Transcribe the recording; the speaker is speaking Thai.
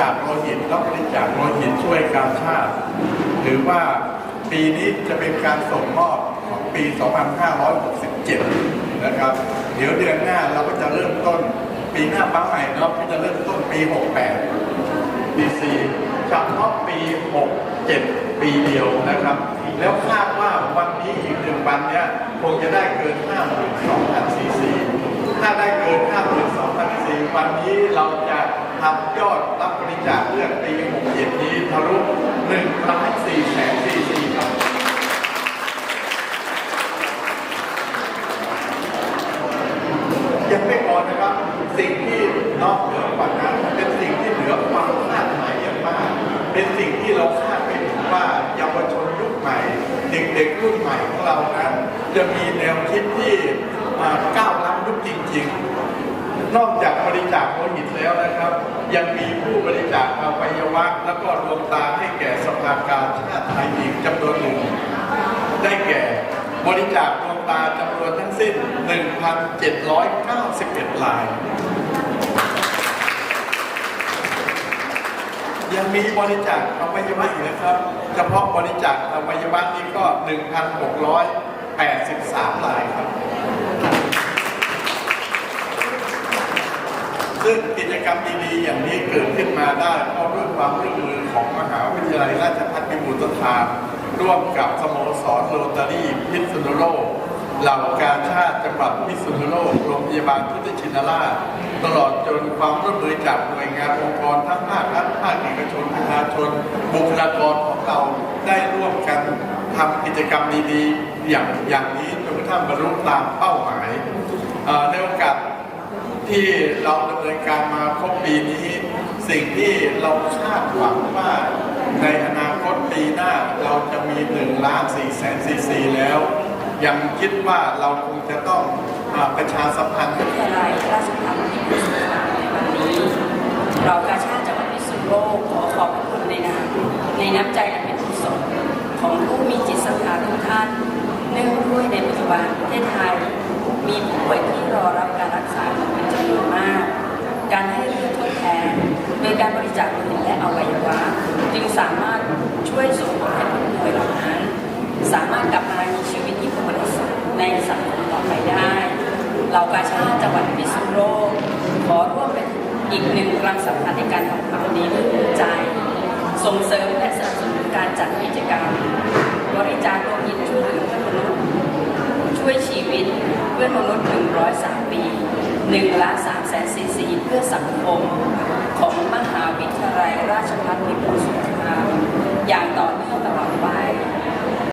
จาคโลหิตแล้วบริจาคโลหิตช่วยการชาติถือว่าปีนี้จะเป็นการส่งมอบของปี 2567 นะครับ เดี๋ยวเดือนหน้าเราก็จะเริ่มต้น ปีหน้าป้าใหม่เนาก็จะเริ่มต้นปี 68ปี4เฉพาะปี 67 ปีเดียวนะครับ แล้วคาดว่าวันนี้อีกหนึ่งวันเนี้ยคงจะได้เกิน 52,000ซีซีถ้าได้เกิน 52,000ซีซีวันนี้เราจะ ทำยอดรับบริจาคเลือดปี67นี้ทะลุ1ล้าน4แสนซีซีครับยังไม่พอนะครับ สิ่งที่นอกเหนือกว่านั้นเป็นสิ่งที่เหนือความคาดหมายอย่างมาก เป็นสิ่งที่เราคาดไม่ถึงว่าเยาวชนยุคใหม่ เด็กๆรุ่นใหม่ของเรานั้นจะมีแนวคิดที่ก้าวล้ำยุคจริง ๆ นอกจากบริจาคโลหิต ยังมีผู้บริจาคอวัยวะแล้วก็ดวงตาให้แก่สภากาชาติไทยอีกจำนวนหนึ่ง ได้แก่บริจาคดวงตาจำนวนทั้งสิ้น 1,791ลาย ยังมีบริจาคอวัยวะอีกนะครับ เฉพาะบริจาคอวัยวะนี้ก็ 1,683ลายครับ ซึ่งกิจกรรมดีๆอย่างนี้เกิดขึ้นมาได้เพราะด้วยความร่วมมือของมหาวิทยาลัยราชภัฏพิบูลสงครามร่วมกับสโมสรโรตารี่พิษณุโลกเหล่ากาชาติจังหวัดพิษณุโลกโรงพยาบาลพุทธชินราช ตลอดจนความร่วมมือจากหน่วยงานองค์กรทั้งภาครัฐภาคเอกชนประชาชนบุคลากรของเราได้ร่วมกันทำกิจกรรมดีๆ อย่างอย่างนี้จนกระทั่งบรรลุตามเป้าหมายในโอกาส ที่เราดำเนินการมาครบปีนี้ สิ่งที่เราคาดหวังว่าในอนาคตปีหน้าเราจะมี1ล้าน4แสนซีซีแล้ว ยังคิดว่าเราคงจะต้องอประชาสัมพันธ์ทยาลัยราชภัฏพิบูลสงครามในวันนี้เรากาชาติจังหวัดพิษณุโลกขอขอบคุณในนามในน้ำใจอันเป็นกุศลของผู้มีจิตศรัทธาทุกท่านเนื่องด้วยในปัจจุบันประเทศไทย มีผู้ป่วยที่รอรับ บริจาคโลหิตและอวัยวะ จึงสามารถช่วยส่งผลให้ผู้ป่วยเหล่านั้น สามารถกลับมามีชีวิตที่ปกติสุขในสังคมต่อไปได้เรากาชาติจังหวัดพิษณุโลกขอร่วมเป็นอีกหนึ่งกำลังสำคัญในการทำความดีด้วยหัวใจ ส่งเสริมและสนับสนุนการจัดกิจกรรม บริจาคโลหิตช่วยเหลือเพื่อนมนุษย์ช่วยชีวิตเพื่อนมนุษย์103ปี1ล้าน3แสนซีซีเพื่อสังคมของ